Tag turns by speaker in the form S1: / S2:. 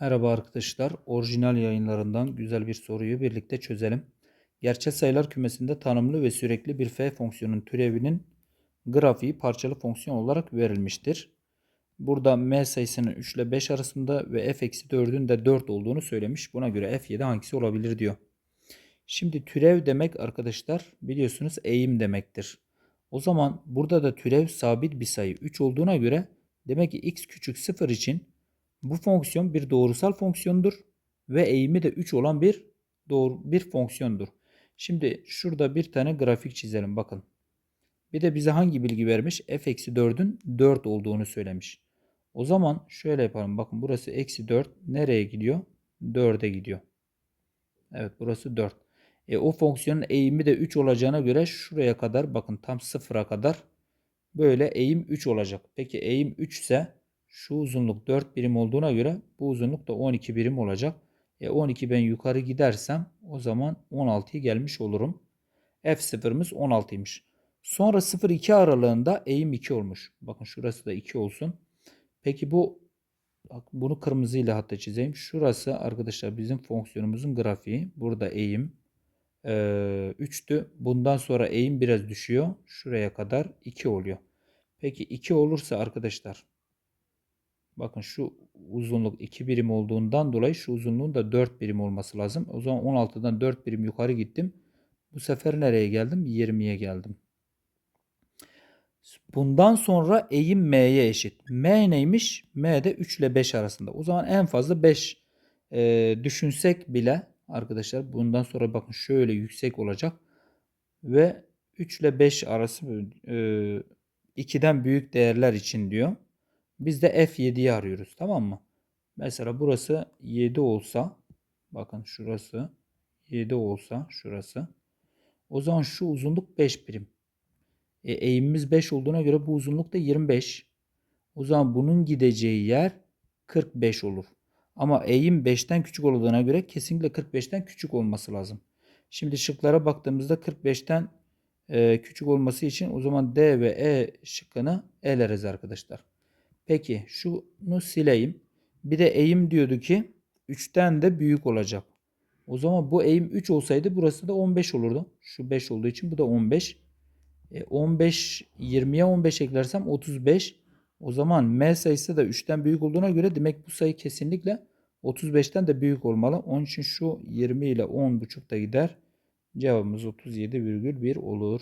S1: Merhaba arkadaşlar. Orijinal yayınlarından güzel bir soruyu birlikte çözelim. Gerçel sayılar kümesinde tanımlı ve sürekli bir f fonksiyonun türevinin grafiği parçalı fonksiyon olarak verilmiştir. Burada m sayısının 3 ile 5 arasında ve f-4'ün de 4 olduğunu söylemiş. Buna göre f7 hangisi olabilir diyor. Şimdi türev demek arkadaşlar biliyorsunuz eğim demektir. O zaman burada da türev sabit bir sayı 3 olduğuna göre demek ki x küçük 0 için bu fonksiyon bir doğrusal fonksiyondur ve eğimi de 3 olan bir doğru bir fonksiyondur. Şimdi şurada bir tane grafik çizelim bakın. Bir de bize hangi bilgi vermiş? f-4'ün 4 olduğunu söylemiş. O zaman şöyle yapalım. Bakın burası eksi 4 nereye gidiyor? 4'e gidiyor. Evet burası 4. E, o fonksiyonun eğimi de 3 olacağına göre şuraya kadar bakın tam sıfıra kadar böyle eğim 3 olacak. Peki eğim 3 ise şu uzunluk 4 birim olduğuna göre bu uzunluk da 12 birim olacak. E 12 ben yukarı gidersem o zaman 16'ya gelmiş olurum. F0'ımız 16'ymış. Sonra 0-2 aralığında eğim 2 olmuş. Bakın şurası da 2 olsun. Peki bu bunu kırmızıyla hatta çizeyim. Şurası arkadaşlar bizim fonksiyonumuzun grafiği. Burada eğim e, 3'tü. Bundan sonra eğim biraz düşüyor. Şuraya kadar 2 oluyor. Peki 2 olursa arkadaşlar bakın şu uzunluk 2 birim olduğundan dolayı şu uzunluğun da 4 birim olması lazım. O zaman 16'dan 4 birim yukarı gittim. Bu sefer nereye geldim? 20'ye geldim. Bundan sonra eğim m'ye eşit. M neymiş? M de 3 ile 5 arasında. O zaman en fazla 5 e, düşünsek bile arkadaşlar bundan sonra bakın şöyle yüksek olacak. Ve 3 ile 5 arası e, 2'den büyük değerler için diyor. Biz de f7'yi arıyoruz tamam mı? Mesela burası 7 olsa bakın şurası 7 olsa şurası. O zaman şu uzunluk 5 birim. E, eğimimiz 5 olduğuna göre bu uzunluk da 25. O zaman bunun gideceği yer 45 olur. Ama eğim 5'ten küçük olduğuna göre kesinlikle 45'ten küçük olması lazım. Şimdi şıklara baktığımızda 45'ten e, küçük olması için o zaman D ve E şıkkını eleriz arkadaşlar. Peki şunu sileyim. Bir de eğim diyordu ki 3'ten de büyük olacak. O zaman bu eğim 3 olsaydı burası da 15 olurdu. Şu 5 olduğu için bu da 15. E 15 20'ye 15 eklersem 35. O zaman m sayısı da 3'ten büyük olduğuna göre demek bu sayı kesinlikle 35'ten de büyük olmalı. Onun için şu 20 ile 10,5 da gider. Cevabımız 37,1 olur.